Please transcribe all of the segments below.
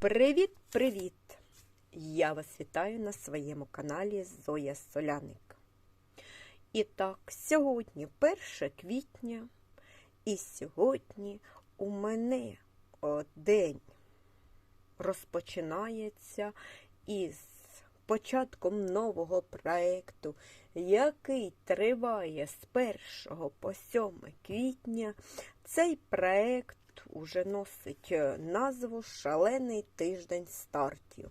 Привіт-привіт! Я вас вітаю на своєму каналі Зоя Соляник. І так, сьогодні 1 квітня, і сьогодні у мене день розпочинається із початком нового проєкту, який триває з 1 по 7 квітня. Цей проєкт уже носить е, назву Шалений тиждень стартів.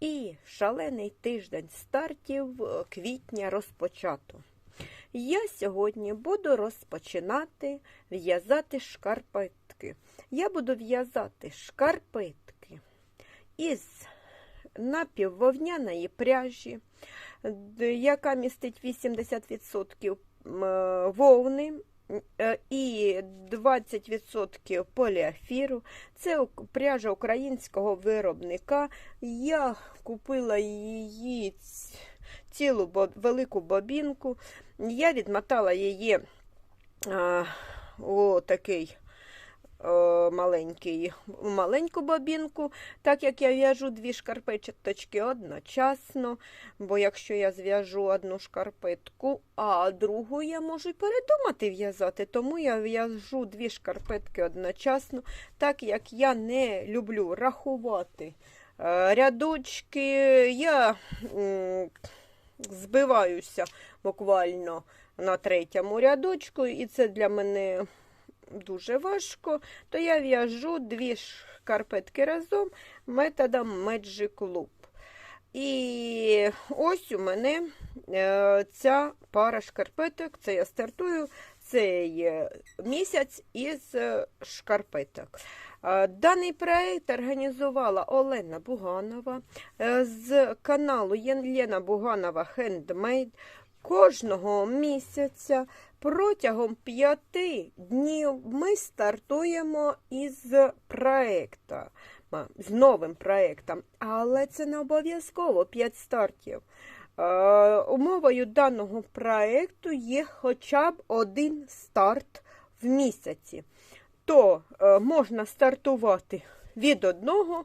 І шалений тиждень стартів е, квітня розпочато. Я сьогодні буду розпочинати в'язати шкарпетки. Я буду в'язати шкарпетки із напіввовняної пряжі, яка містить 80% вовни Е, і 20% поліафіру. Це пряжа українського виробника. Я купила її цілу велику бобінку. Я відмотала її у такий Е, маленький, маленьку бобінку, так як я в'яжу дві шкарпеточки одночасно, бо якщо я зв'яжу одну шкарпетку, а другу я можу й передумати в'язати, тому я в'яжу дві шкарпетки одночасно, так як я не люблю рахувати е, рядочки, я збиваюся буквально на третьому рядочку, і це для мене дуже важко, то я в'яжу дві шкарпетки разом методом Magic Loop. І ось у мене е, ця пара шкарпеток, це я стартую цей місяць із е, шкарпеток. Е, даний проєкт організувала Олена Буганова з каналу Єлена Буганова Handmade. Кожного місяця протягом п'яти днів ми стартуємо із проєкту, з новим проєктом, але це не обов'язково 5 стартів. Е, умовою даного проєкту є хоча б один старт в місяці. То е, можна стартувати від одного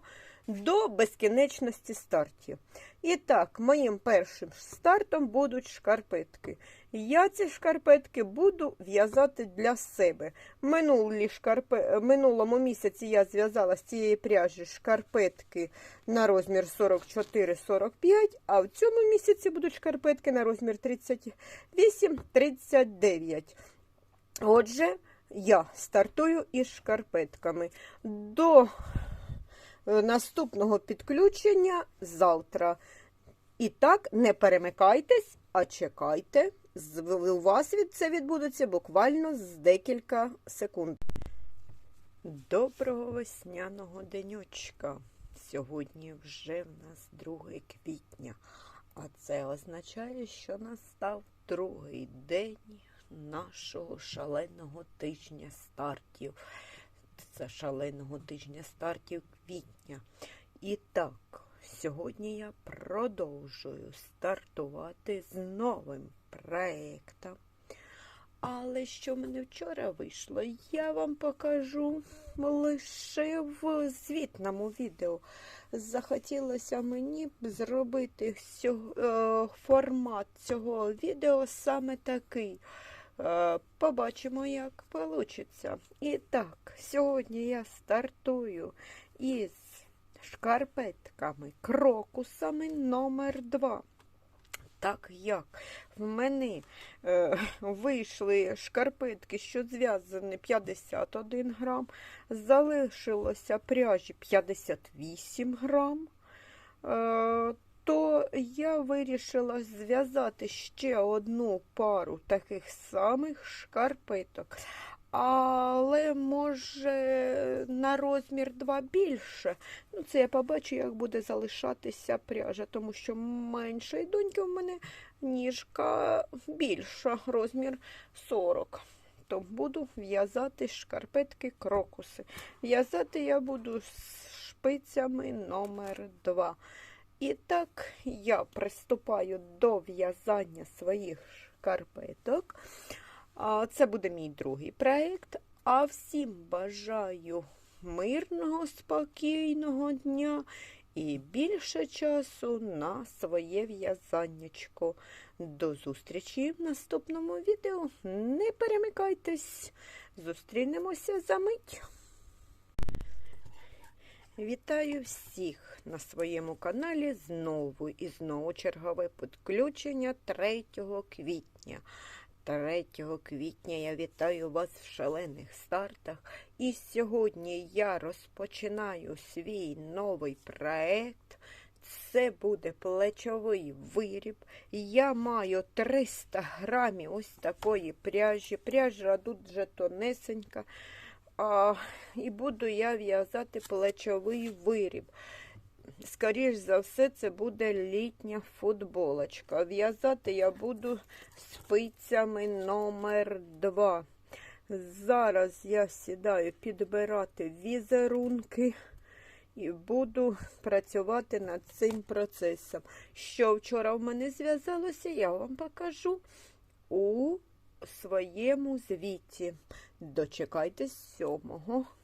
до безкінечності стартів. І так, моїм першим стартом будуть шкарпетки. Я ці шкарпетки буду в'язати для себе. Минулі шкарпе... Минулому місяці я зв'язала з цієї пряжі шкарпетки на розмір 44-45, а в цьому місяці будуть шкарпетки на розмір 38-39. Отже, я стартую із шкарпетками. До Е, наступного підключення завтра. І так, не перемикайтесь, а чекайте. У вас це відбудеться буквально з декілька секунд. Доброго весняного денечка. Сьогодні вже в нас 2 квітня, а це означає, що настав другий день нашого шаленого тижня стартів місяця шаленого тижня стартів квітня. І так, сьогодні я продовжую стартувати з новим проєктом. Але що в мене вчора вийшло, я вам покажу лише в звітному відео. Захотілося мені зробити е, формат цього відео саме такий. Е, побачимо, як вийде. І так, сьогодні я стартую із шкарпетками, крокусами номер 2 так як в мене е, вийшли шкарпетки, що зв'язані 51 грам, залишилося пряжі 58 грам. Е, то я вирішила зв'язати ще одну пару таких самих шкарпеток. Але, може, на розмір 2 більше. Ну, Це я побачу, як буде залишатися пряжа, тому що меншої доньки в мене ніжка більша, розмір 40. То буду в'язати шкарпетки крокуси. В'язати я буду з шпицями номер 2 і так я приступаю до в'язання своїх шкарпеток. Це буде мій другий проєкт. А всім бажаю мирного, спокійного дня і більше часу на своє в'язаннячко. До зустрічі в наступному відео. Не перемикайтесь, зустрінемося за мить. Вітаю всіх на своєму каналі знову і знову чергове підключення 3 квітня. 3 квітня я вітаю вас в шалених стартах. І сьогодні я розпочинаю свій новий проект. Це буде плечовий виріб. Я маю 300 грамів ось такої пряжі. Пряжа дуже тонесенька. І буду я в'язати плечовий виріб. Скоріш за все, це буде літня футболочка. В'язати я буду спицями номер 2. Зараз я сідаю підбирати візерунки і буду працювати над цим процесом. Що вчора в мене зв'язалося, я вам покажу у своєму звіті. Дочекайтесь 7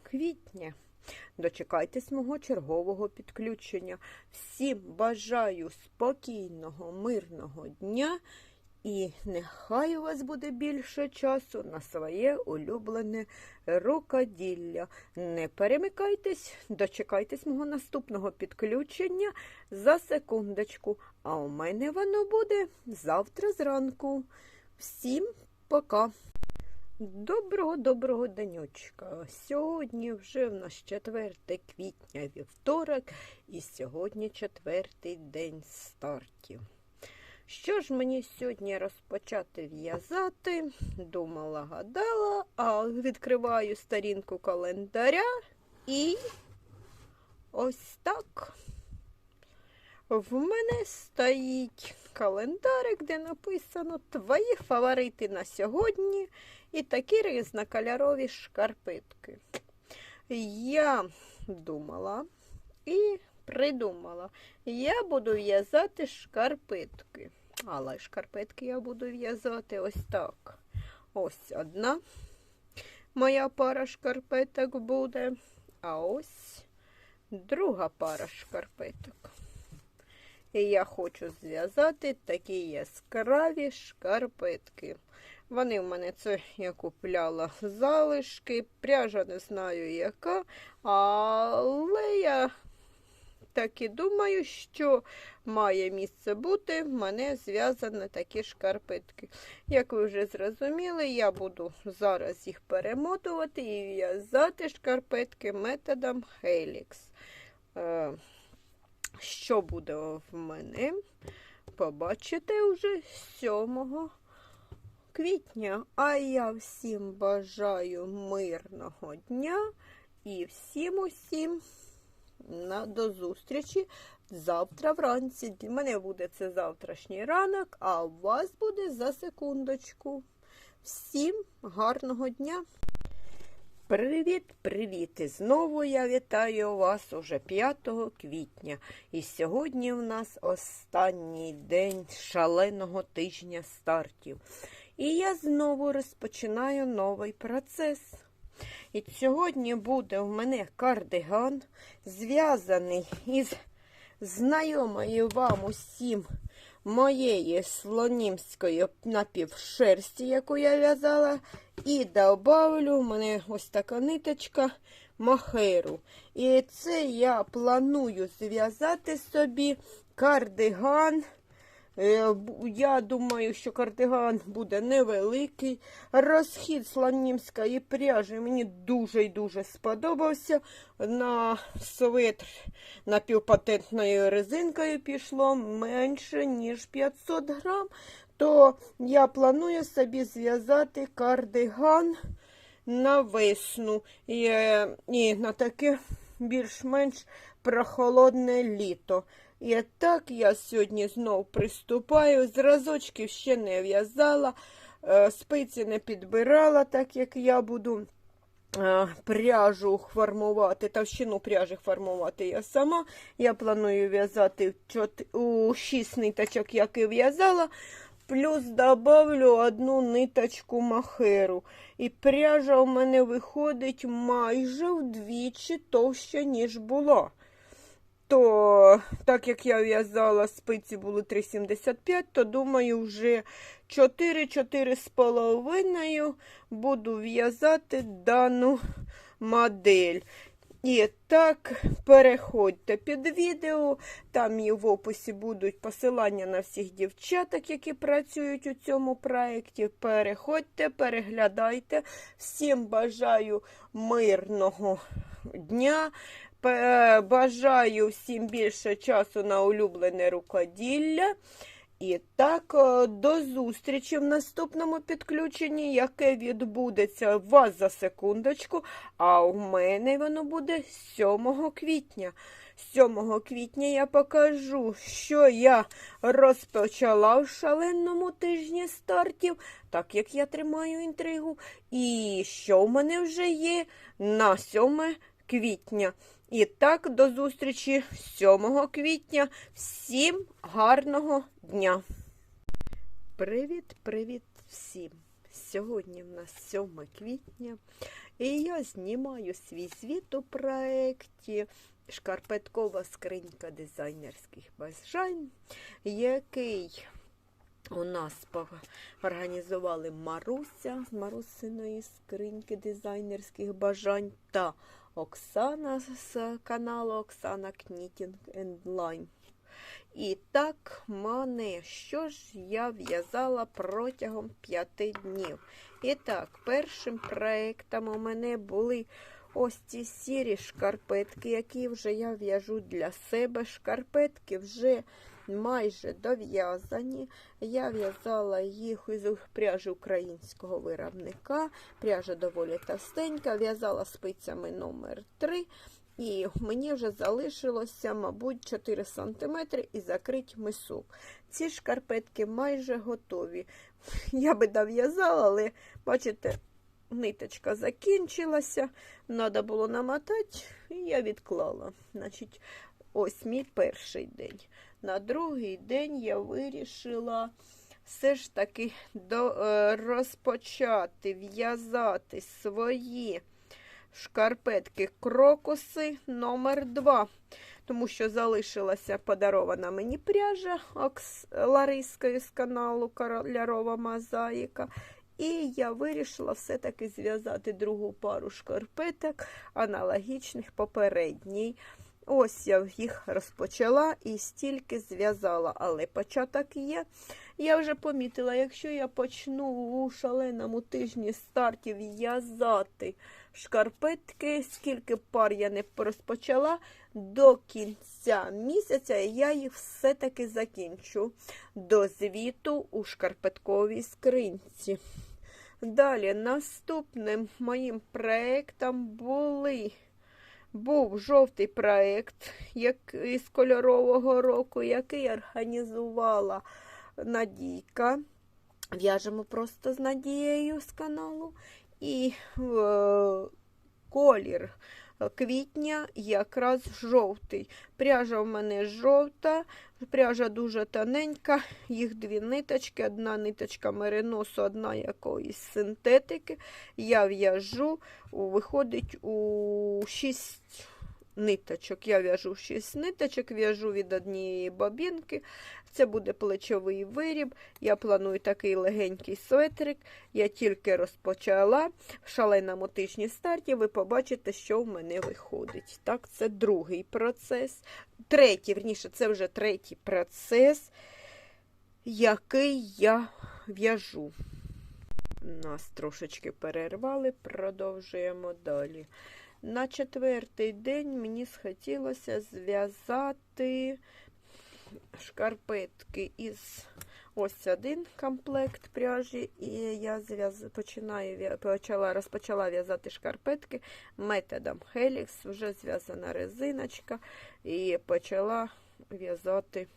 квітня. Дочекайтесь мого чергового підключення. Всім бажаю спокійного, мирного дня і нехай у вас буде більше часу на своє улюблене рукоділля. Не перемикайтесь, дочекайтесь мого наступного підключення за секундочку. А у мене воно буде завтра зранку. Всім пока! Доброго доброго денечка. Сьогодні вже в нас 4 квітня вівторок, і сьогодні четвертий день стартів. Що ж мені сьогодні розпочати в'язати? Думала, гадала, а відкриваю сторінку календаря і ось так. В мене стоїть календарик, де написано Твої фаворити на сьогодні і такі різнокольорові шкарпетки. Я думала і придумала, я буду в'язати шкарпетки. Але шкарпетки я буду в'язати ось так. Ось одна моя пара шкарпеток буде, а ось друга пара шкарпеток. І я хочу зв'язати такі яскраві шкарпетки. Вони в мене це я купляла залишки, пряжа не знаю яка, але я так і думаю, що має місце бути в мене зв'язані такі шкарпетки. Як ви вже зрозуміли, я буду зараз їх перемотувати і в'язати шкарпетки методом Helix. Що буде в мене? Побачите вже 7 квітня. А я всім бажаю мирного дня і всім усім на, до зустрічі завтра вранці. Для мене буде це завтрашній ранок, а у вас буде за секундочку. Всім гарного дня! Привіт-привіт! І знову я вітаю вас уже 5 квітня. І сьогодні в нас останній день шаленого тижня стартів. І я знову розпочинаю новий процес. І сьогодні буде в мене кардиган, зв'язаний із знайомою вам усім моєї слонімської напівшерсті, яку я в'язала, і добавлю в мене ось така ниточка махеру. І це я планую зв'язати собі кардиган. Е, Я думаю, що кардиган буде невеликий. Розхід слонімської пряжі мені дуже і дуже сподобався. На светр напівпатентною резинкою пішло менше, ніж 500 грам. То я планую собі зв'язати кардиган на весну і на таке більш-менш прохолодне літо. І так я сьогодні знов приступаю. Зразочків ще не в'язала, е, спиці не підбирала, так як я буду е, пряжу формувати, товщину пряжі формувати я сама. Я планую в'язати у 6 ниточок, як і в'язала. Плюс добавлю одну ниточку махеру. І пряжа у мене виходить майже вдвічі товща, ніж була. То, так як я в'язала спиці були 3,75, то думаю, вже 4-4 з половиною буду в'язати дану модель. І так, переходьте під відео, там і в описі будуть посилання на всіх дівчаток, які працюють у цьому проєкті. Переходьте, переглядайте. Всім бажаю мирного дня. Пе- Бажаю всім більше часу на улюблене рукоділля. І так, е, до зустрічі в наступному підключенні, яке відбудеться у вас за секундочку, а у мене воно буде 7 квітня. 7 квітня я покажу, що я розпочала в шаленому тижні стартів, так як я тримаю інтригу, і що в мене вже є на 7 квітня. І так, до зустрічі 7 квітня. Всім гарного дня! Привіт-привіт всім! Сьогодні в нас 7 квітня, і я знімаю свій звіт у проєкті Шкарпеткова скринька дизайнерських бажань, який у нас організували Маруся з Марусиної скриньки дизайнерських бажань та Оксана з каналу Оксана Knitting and І так, мене, що ж я в'язала протягом п'яти днів. І так, першим проєктом у мене були ось ці сірі шкарпетки, які вже я в'яжу для себе. Шкарпетки вже майже дов'язані. Я в'язала їх із пряжі українського виробника. Пряжа доволі товстенька, в'язала спицями номер 3 і мені вже залишилося, мабуть, 4 см і закрити мисок. Ці шкарпетки майже готові. Я би дов'язала, але, бачите, ниточка закінчилася, треба було намотати, і я відклала. Значить, ось мій перший день. На другий день я вирішила все ж таки до, е, розпочати в'язати свої шкарпетки крокуси номер 2 тому що залишилася подарована мені пряжа Окс... Ларискою з каналу Королярова Мозаїка. І я вирішила все-таки зв'язати другу пару шкарпеток, аналогічних попередній. Ось я їх розпочала і стільки зв'язала, але початок є. Я вже помітила, якщо я почну у шаленому тижні стартів в'язати шкарпетки, скільки пар я не розпочала, до кінця місяця я їх все-таки закінчу до звіту у шкарпетковій скринці. Далі, наступним моїм проєктом були. Був жовтий проєкт із кольорового року, який організувала Надійка. В'яжемо просто з Надією з каналу. І е, колір квітня якраз жовтий. Пряжа в мене жовта, пряжа дуже тоненька, їх дві ниточки, одна ниточка мериносу, одна якоїсь синтетики. Я в'яжу, виходить у 6 ниточок. Я в'яжу 6 ниточок, в'яжу від однієї бобінки. Це буде плечовий виріб. Я планую такий легенький светрик. Я тільки розпочала в шаленому тижні старті. Ви побачите, що в мене виходить. Так, це другий процес. Третій, верніше, це вже третій процес, який я в'яжу. Нас трошечки перервали, продовжуємо далі. На четвертий день мені схотілося зв'язати шкарпетки із ось один комплект пряжі, і я починаю, почала, розпочала в'язати шкарпетки методом Helix, вже зв'язана резиночка, і почала в'язати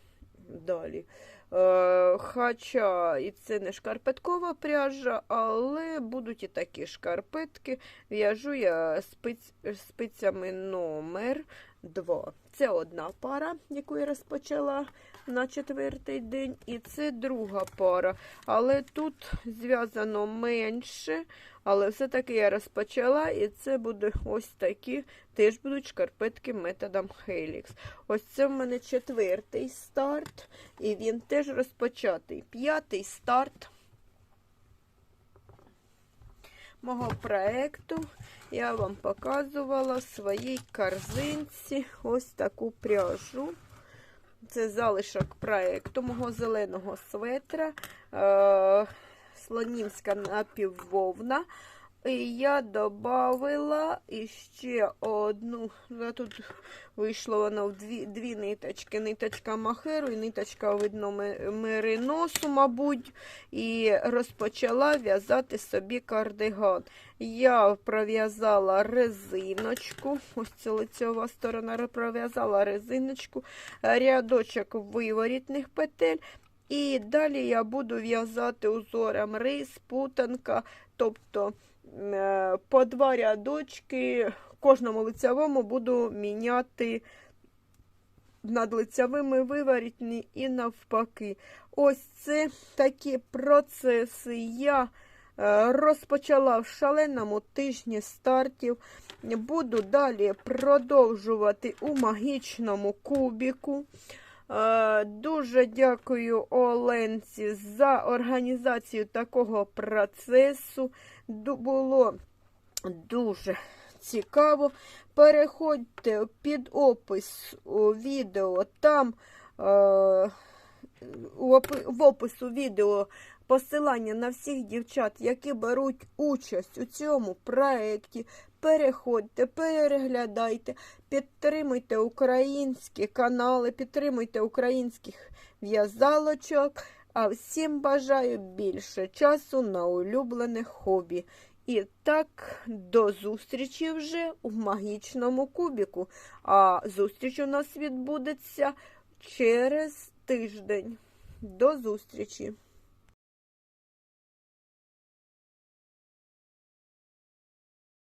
далі. Е, хоча і це не шкарпеткова пряжа, але будуть і такі шкарпетки. В'яжу я спиць, спицями номер 2. Це одна пара, яку я розпочала на четвертий день, і це друга пара. Але тут зв'язано менше, але все-таки я розпочала, і це буде ось такі, теж будуть шкарпетки методом Helix. Ось це в мене четвертий старт, і він теж розпочатий. П'ятий старт мого проекту. Я вам показувала в своїй корзинці ось таку пряжу. Це залишок проекту мого зеленого светра. Е, Слонімська напіввовна. І я додавила іще одну. ну, Тут вийшло воно в дві, дві ниточки. Ниточка махеру і ниточка, видно, ме- мериносу, мабуть. І розпочала в'язати собі кардиган. Я пров'язала резиночку. Ось це лицьова сторона пров'язала резиночку, рядочок виворітних петель. І далі я буду в'язати узором рис, путанка, тобто по два рядочки кожному лицевому буду міняти над лицевими виворітні і навпаки. Ось це такі процеси я е, розпочала в шаленому тижні стартів. Буду далі продовжувати у магічному кубіку. Е, Дуже дякую Оленці за організацію такого процесу. Було дуже цікаво. Переходьте під опис відео. Там е, в опису відео посилання на всіх дівчат, які беруть участь у цьому проєкті. Переходьте, переглядайте, підтримуйте українські канали, підтримуйте українських в'язалочок. А всім бажаю більше часу на улюблене хобі. І так, до зустрічі вже в магічному кубіку. А зустріч у нас відбудеться через тиждень. До зустрічі!